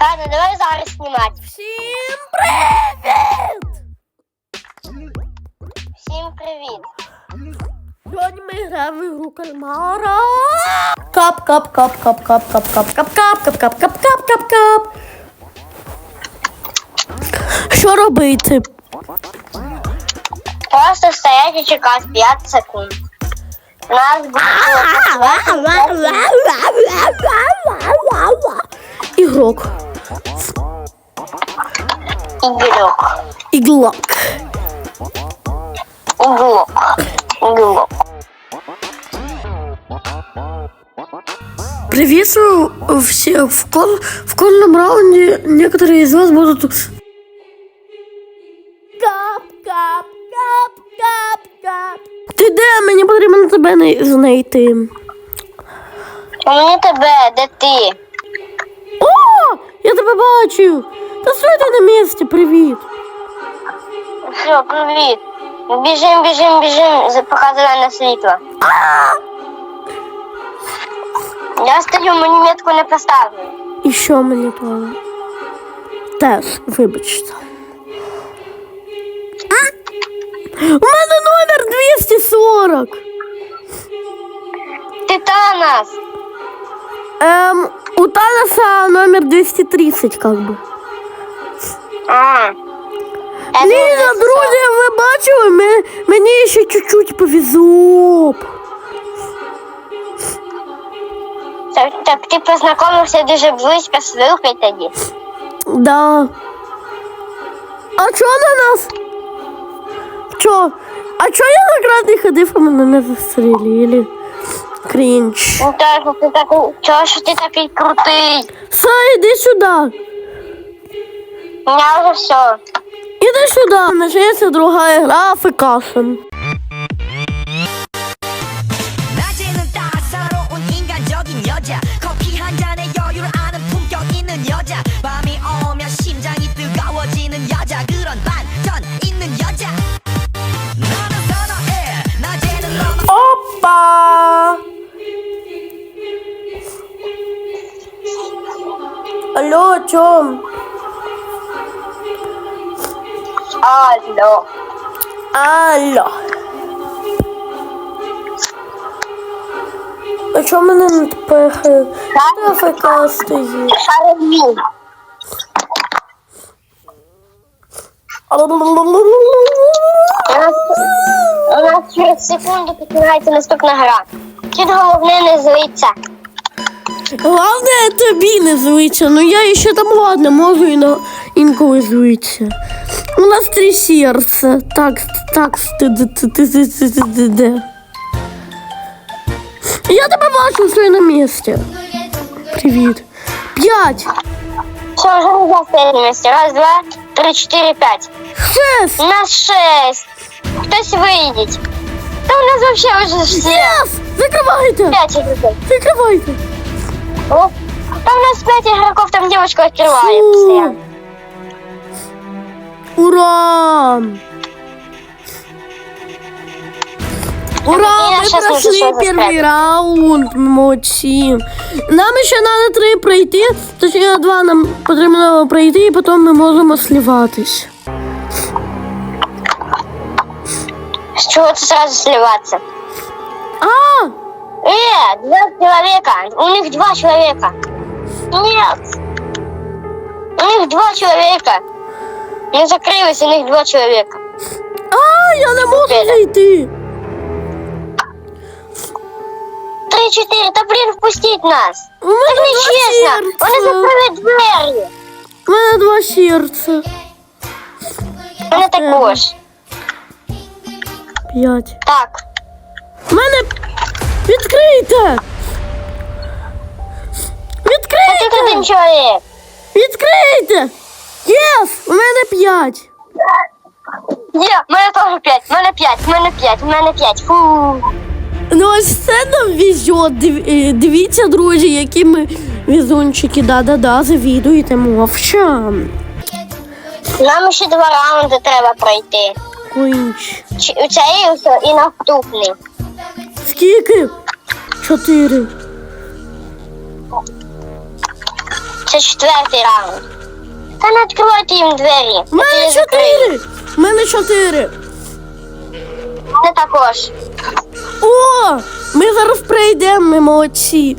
Ладно, давай зараз знімати. Всім привіт! Всім привіт. Сьогодні ми граємо в ігру кальмара. Кап, кап, кап, кап, кап, кап, кап, кап, кап, кап, кап, кап, кап, кап, кап. Що робити? Просто стоять і чекати 5 секунд. У нас буде Ігрок. Ігрок. Іглок. Іглок. Іглок. Приветствую всех. В, кол в кольном раунде некоторые из вас будут... Кап, кап, кап, кап, кап. Ти де? Мені потрібно тебе не- знайти. У тебе, де ти? О, я тебе бачу. Та стой ти на місці, привіт. Все, привіт. Біжим, біжим, біжим, за- поки зелене світло. Я стою, мені метку не поставили. І що мені треба? Теж, вибачте. У мене номер 240. Титанас! Ем, у Танаса номер 230, как бы. А. Ліза, друзі, ви бачили? Ми- Мені ще чуть-чуть повезло. Так, так ти познайомився дуже близько з Вилкою тоді. Да. А чо на нас? Чо? А чо я на град ходив, а мене не застрелили? Крінч. Ну так, ти такий, чого ж ти такий крутий? Все, іди сюди. У мене вже все. Іди сюди. Почнеться друга гра Фекашен. 낮에는 따사로운 인간적인 여자 커피 한 잔에 여유를 아는 품격 있는 여자 밤이 오면 심장이 뜨거워지는 여자 그런 반전 있는 여자 너는 선호해 낮에는 너만 Опа! Алло, о Алло. Алло. А чому мене не тепер АФК стоїть? Шарові. У нас, у нас через секунду починається наступна гра. Тут головне не злиться. Головне тобі не злиться, ну я ще там ладно, можу і на інколи злитися. У нас три сердца. Так, так, ты, ты, ты, я тебе бачу, що я на місці. Привіт. П'ять. Все, вже не застає на місці. Раз, два, три, чотири, п'ять. Шесть. На нас шесть. Хтось виїдеть. Та у нас вообще уже все. Yes! Закривайте. П'ять людей. Закривайте. О, там у нас п'ять ігроків, там дівчинка відкриває все. постійно. Ура! Ура! я Ми щас не пройшли зайшла за перший скайп. раунд, молодці. Нам ще треба три пройти, точніше два нам потрібно пройти, і потім ми можемо сливатись. С чего ты сразу сливаться? А! Э, два человека. У них два человека. Нет. У них два человека. Не закрылось, у них два человека. А, я не можу Теперь. зайти. Три-четыре, да блин, впустить нас. У мене Так два нечестно. Вони серця. закрили двері. У мене два серця. Вони також. П'ять. Так. У мене відкрийте! Та тут один Відкрийте! чоловік. Відкрийте! Єс! У мене п'ять! Є, в мене теж п'ять, в мене п'ять, в мене п'ять, в мене п'ять. Фу. Ну ось це нам везет. Е, Дивіться, друзі, які ми везунчики. Да-да-да, завідуєте мовчам. Нам ще два раунди треба пройти. Конч. Чи- Цей і все, і наступний. Скільки? Чотири. Це четвертий раунд. Та не відкривайте їм двері. У мене чотири! У мене чотири. Мене також. О! Ми зараз прийдемо, ми молодці.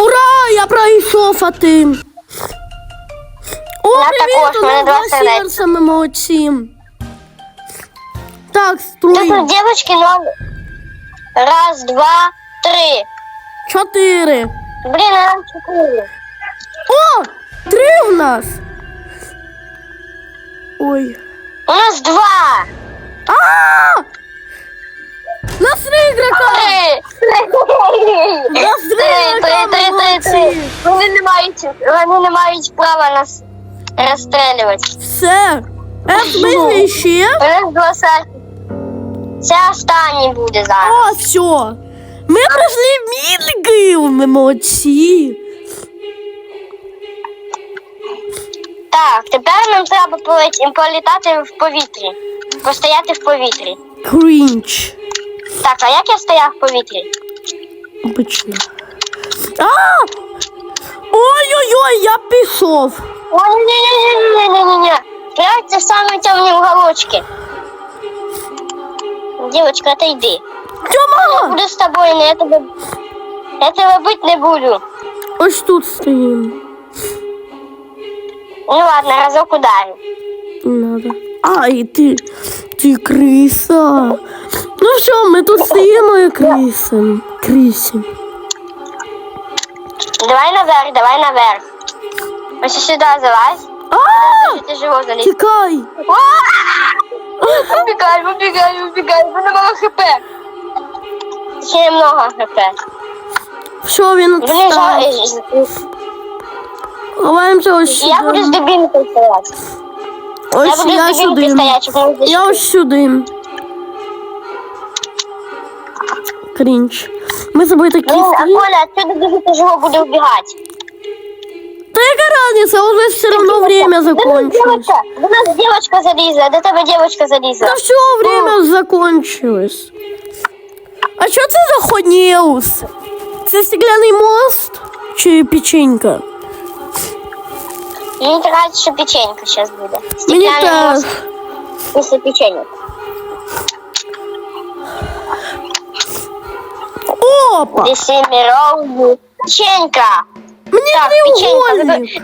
Ура! Я пройшов, а ти. О, Я привіт! також, У мене нас два два сердечка. серця, ми молодці. Так, Тут у дівчинки номер. Раз, два, три. Чотири. Блін, а нам чотири. О! Три у нас. Ой. У нас два. А! Нас три ігрока! Три. Нас три Три, три, ігрока, три, три, три. молодці. Вони не мають, вони не мають права нас розстрілювати. Все. Е, в смислі ще? У нас два серця. Це останній буде зараз. О, все. Ми пройшли мідки, ми молодці. Так, тепер нам треба полет- політати в повітрі. Постояти в повітрі. Крінч. Так, а як я стояв в повітрі? Обично. А! Ой-ой-ой, я пішов. О, ні, ні, ні, ні, ні, ні, ні. Прям це самі темні уголочки. Дівочка, отойди. Я Тьома! буду з тобою, но я тебе... Я тебе бить не буду. Ось тут стоїмо. Ну ладно, разок ударю. Не надо. Ай, ти, ти криса. Ну все, ми тут стоїмо і крисим. Крисим. Давай наверх, давай наверх. Ось сюди залазь. А! Тяжело залізти. Тікай! Убегай, убегай, убегай, у мене мало хп. Ще немного хп. Що він отстав? Ховаємося ось я буду з сюди. дубінкою стояти. Я Ось я з дубінкою сюди. Я ось сюди. Крінч. Ми собі такі Блін, а стоїмо. Коля, отсюда дуже тяжело буде убігати. Та яка разниця, уже все одно время закончилось. До нас девочка залізла, до тебе девочка залізла. Та все время закончилось. А що це за ходнеус? Це стекляний мост чи печенька? Мені кажуть, що печенька зараз буде. Мені Стеклянний теж. мост після печенька. Опа! Десіміровні. Печенька. Мені Так, треугольник. печенька.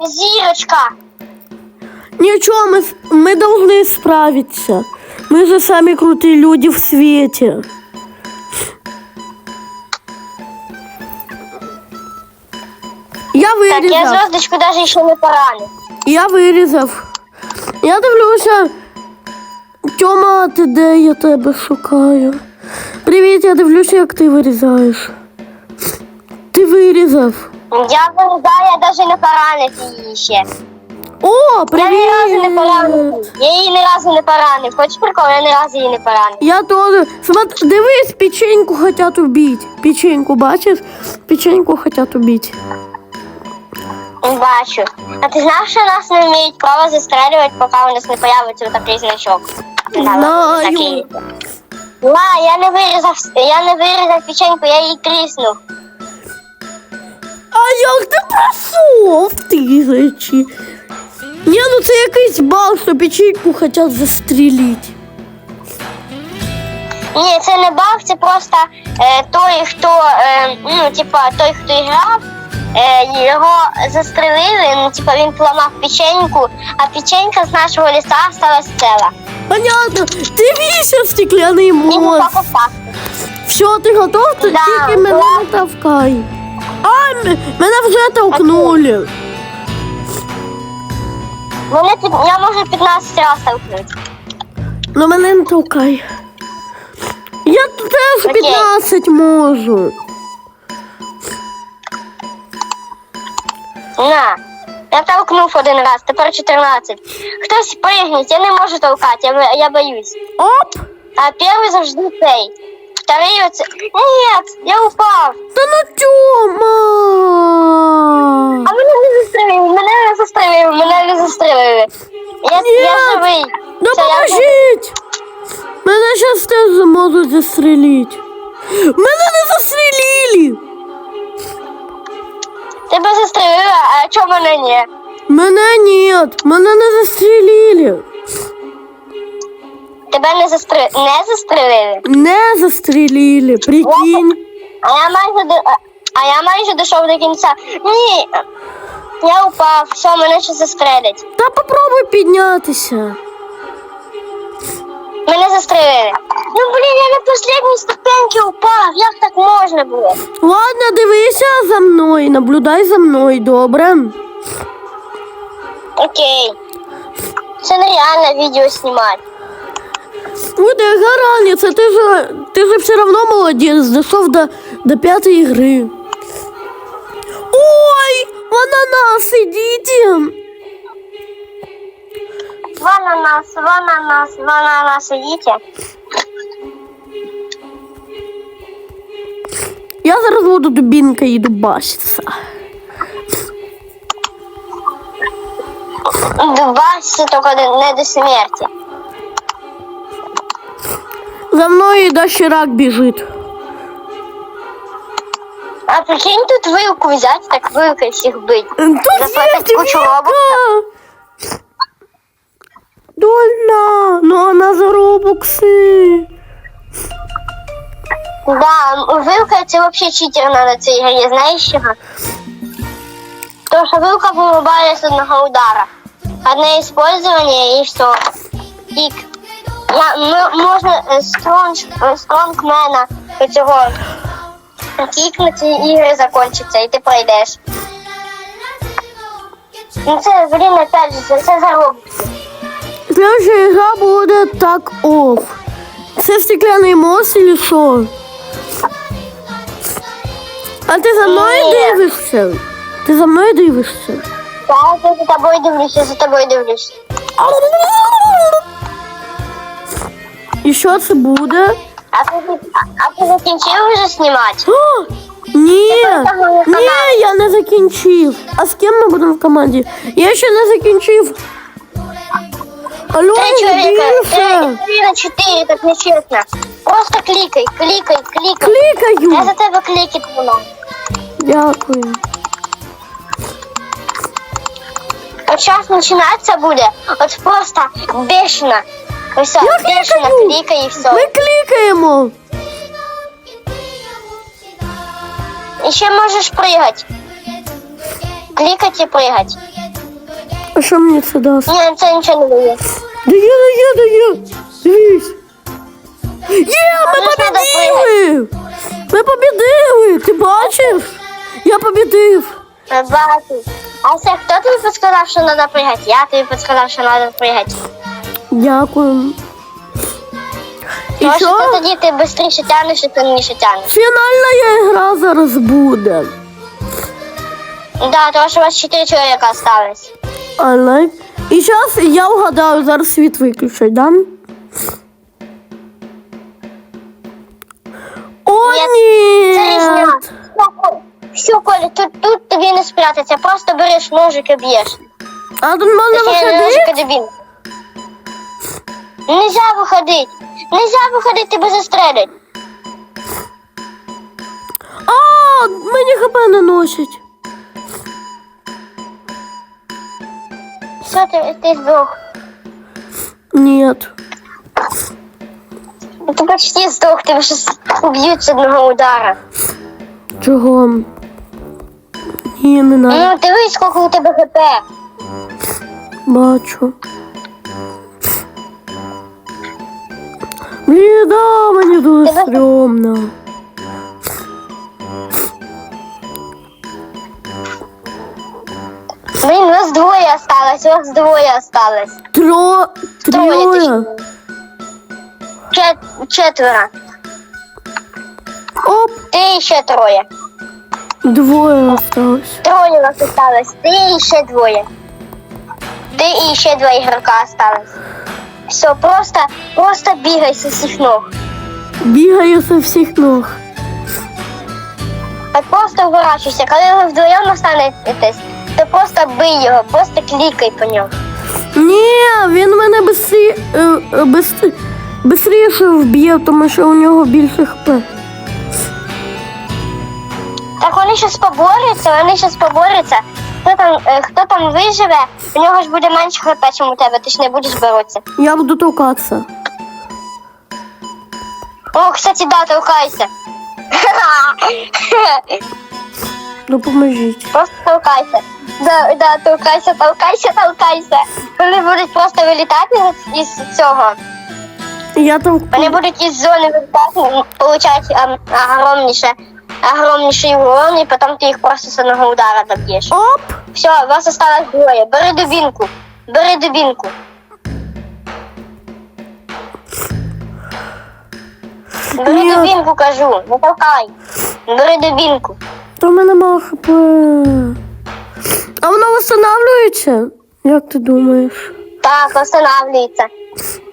Ну, Зірочка. Ничего, мы, с- мы должны справиться. Мы же самые крутые люди в свете. Я Так, я вирізав. звездочку навіть ще не поранив. Я вирізав. Я дивлюся. Тьома, ти де я тебе шукаю? Привіт, я дивлюся, як ти вирізаєш. Ти вирізав. Я вирізаю, я навіть не поранив її ще. О, Я ні разу не привіт! поранив. Я її ні разу не поранив. Хочеш прикол? Я ні разу її не поранив. Я тоже. Смотри, дивись, печеньку хотят убить. Печеньку, бачиш? Печеньку хотят убить. Бачу. А ти знав, що нас не вміють право застрелювати, поки у нас не появиться такий значок? Знаю. Такий. Я не вирізав, я не вирізав печеньку, я її тріснув. А як ти пройшов тисячі? Ні, ну це якийсь бал, що печеньку хотят застрелити. Ні, це не баг, це просто е, той, хто, е, ну, типа, той, хто грав, е, його застрелили, ну, типа, він поламав печеньку, а печенька з нашого ліса стала ціла. Понятно. Дивися, стекляний І не мост. Все, ти готов? Да, тільки мене не тавкай. А, м- мене вже толкнули. Мене під, я можу 15 разів толкнути. Ну мене не толкай. Я теж Окей. 15 можу. На. Я толкнув один раз, тепер 14. Хтось пригніть, я не можу толкати, я, я боюсь. Оп! А перший завжди цей. Второй. Нет, я упав. Та ну Тьома! А мене не застрелили, мене не застрелили, мене не застрелили. Я, Ні. я живий. Допоможіть! Мене зараз теж можуть застрелити. Мене не застрелили! Тебе застрелили, а чого мене ні? Мене нет, мене не застрелили. Тебе не застри... не застрелили? Не застрелили, прикинь. А я майже до... а я майже дійшов до кінця. Ні. Я упав, все, мене ще застрелять. Та попробуй піднятися. Мене застрелили. Ну блін, я на останній ступеньки упав. Як так можна було? Ладно, дивися за мною, наблюдай за мною, добре? Окей. Це нереально відео знімати. Да яка разниця, ти же, ти же все равно молодець, дійшов до, до п'ятої гри. Ой, вона нас, ідіть. Вона нас, вона нас, вона нас, ідіть. Я зараз буду дубінка і дубаситься. Дубасься тільки не до смерті. За мною і дощирак біжить. А прикинь тут вилку взяти, так вилкой всіх бить. Тут Заплатить є кучу Віка. робоксів. Дольна, ну вона за робокси. Да, вилка це вообще читерна на цій грі, знаєш чого? Тому що вилка вирубає з одного удара. Одне использование і все. Кік. М- можна е, стронг, е, стронгмена цього кікнути і ігри закінчиться, і ти пройдеш. Ну це, блін, опять же, це, це заробки. Следующая гра буде так оф. Це стеклянний мост или що? А ти за мною дивишся? Ти за мною дивишся? Так, я за тобою дивлюсь, я за тобою дивлюсь. І що це буде? А ти, а, ти закінчив вже знімати? О, ні, ні, я не закінчив. А з ким ми будемо в команді? Я ще не закінчив. Алло, Три чоловіка, три, три на чотири, так нечесно. Просто клікай, клікай, клікай. Я за тебе кліки тримаю. Дякую. От зараз починається буде, от просто бешено. Ось так, Я бешено клікаю. клікай і все. Ми клікаємо. І ще можеш пригати. Клікати і пригати. А що мені це дасть? Ні, це нічого не дає. Дає, дає, дає. Дивись. Є, ми побідили. Ми побідили. Ти бачиш? Я побідив. Бачу. А це хто тобі підсказав, що треба пригати? Я тобі підсказав, що треба пригати. Дякую. І Тому що що? тоді ти швидше тянеш і сильніше тянеш. Фінальна гра зараз буде. Да, тому що у вас чотири чоловіка осталось. Like. І зараз я вгадаю, зараз світ виключать, да? О, Ні, ні! Це різня. Все, Коля, тут, тут тобі не спрятаться, просто береш ножик і б'єш. А тут можна Точніше, не ножик, а виходити? Нельзя виходити. Нельзя виходити, тебе застрелять. А, мені хп не носять. Все, ти, ти здох. Нет. Ти почти здох, тебе щас уб'ють з одного удара. Чого? Ні, не надо. Ну, дивись, скільки у тебе хп. Бачу. Блін, да, мені дуже стрьомно. Блін, у вас двоє осталось, у вас двоє осталось. Тро... Троє, Троє. Чет- четверо. Оп, Ти і ще троє. двоє осталось. Троє у вас осталось. Ти і ще двоє. Ти і ще два ігрока осталось. Все, просто, просто бігай з усіх ног. Бігаю со всіх ног. От просто вворачуйся. Коли ви вдвоєм останетесь, то просто бий його, просто клікай по ньому. Ні, він мене бистрі... е, е. Бистріше вб'є, тому що у нього більше хп. Так вони щас поборються, вони щас поборються. Хто там, е, хто там виживе, у нього ж буде менше хп, ніж у тебе, ти ж не будеш боротися. Я буду толкатися. О, кстати, да, толкайся. Допоможіть. Просто толкайся. Да, да, толкайся, толкайся, толкайся. Вони будуть просто вилітати із цього. Я там. Вони будуть із зони вилітати, получати ем, огромніше, огромніший урон, і потім ти їх просто з одного удара доб'єш. Оп! Все, вас осталось двоє. Бери дубінку. Бери дубінку. Бери Ні. дубінку, кажу. Не толкай. Бери дубінку. То в мене мало хп. А воно встановлюється? Як ти думаєш? Так, восстанавливается.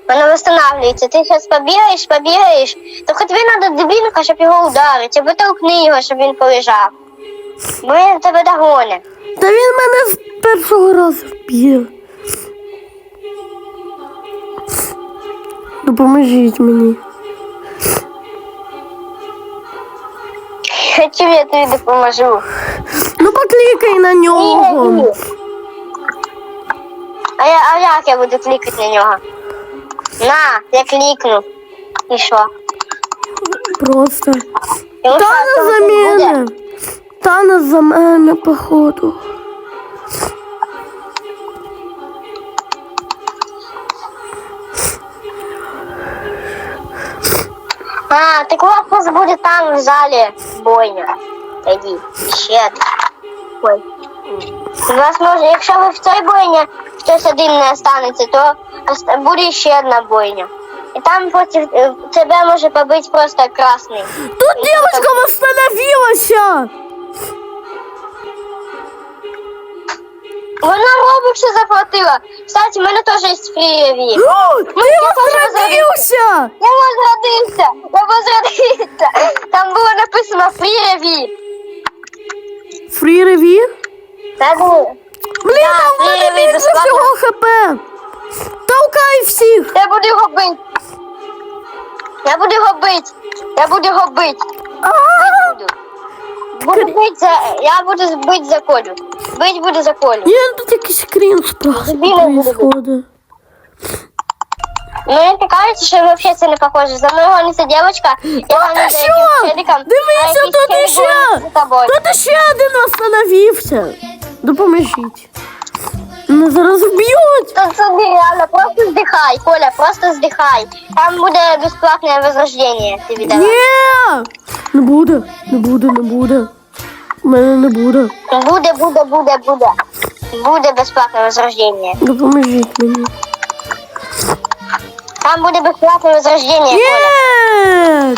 Воно восстанавливается. Ти зараз побігаєш, побігаєш. То хоч тобі треба дубінка, щоб його ударити, або толкни його, щоб він полежав. Бо він тебе догоне. Та він мене з першого разу вб'є. Допоможіть мені. Чим я тобі допоможу? Ну поклікай на нього. А, я, а як я буду клікати на нього? На, я клікну. І що? Просто. Та буде? мене. Та не замена, походу. А, так у вас буде там в залі бойня. Тоді. Ще. Ой. У вас може, якщо ви в цій бойні хтось один не останеться, то буде ще одна бойня. І там проти е, тебе може побити просто красний. Тут девочка восстановилась. Вона робокси заплатила. Кстати, в мене теж є фрієві. Ти возродився. Я возродився! Я возродився! Там було написано фрієві. Фрі реві? Так було. Блін, Да, а в мене більше всього хп. Толкай всіх. Я буду його бити. Я буду його бити. Я буду його бити. Буду. Буду бити за... Я буду бити за Колю. Бить буду за Колю. Ні, тут якийсь крінж просто происходит. Ну, мені кажеться, що взагалі це не похоже. За мною гониться дівчинка, я тут іще. гониться за тобою. Тут ще один остановився. Допоможіть. Мене зараз вб'ють. Тут собі реально просто здихай, Коля, просто здихай. Там буде безплатне возрождення. Ти віддала. Ні! Не буде, не буде, не буде. У мене не буде. Буде, буде, буде, буде. Буде безплатне возрождення. Допоможіть мені. Там буде безплатне возрождення, Коля. Ні!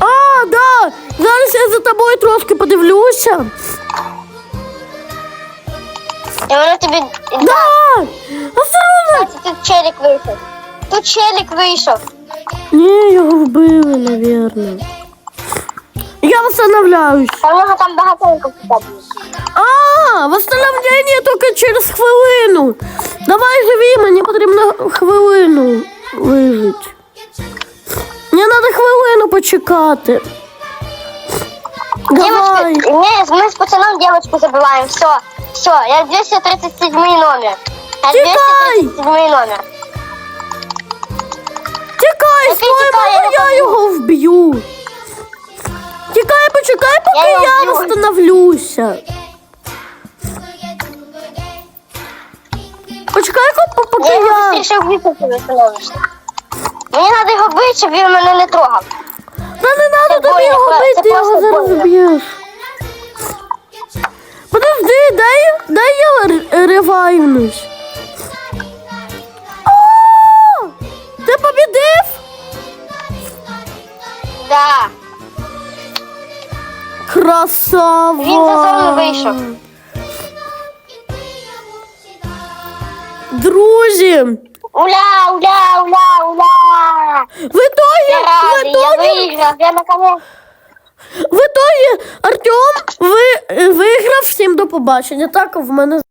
А, да! Зараз я за тобою трошки подивлюся. І воно тобі. Да. Осторожно! Тут челик вийшов. Тут челик вийшов. Ні, його вбили, наверное. Я восстановляюсь. А в нього там багатенько. А, восстановлення тільки через хвилину. Давай живі, мені потрібно хвилину вижити. Мені треба хвилину почекати. Давай. Девочка, не, мы с пацаном девочку забываем. Все, все, я 237 номер. Я Тікай! 237 номер. Тікай, Який тікай, я його вб'ю. Тікай, почекай, поки Я я, вб'ю. восстановлюся. Почекай, поки- поки Я його я. вбити, коли становишся. Мені треба його бити, щоб він мене не трогав. Та не треба тобі його це бити, ти його зараз вб'єш. Дай, дай я ревайвнусь. О! Ти побідив? Да. Красава! Він за вийшов. Друзі, Уля, уля, уля, уля. в итоге, Я в радий, я виграв, я наконець. В итоге Артем ви, виграв всім до побачення. Так, в мене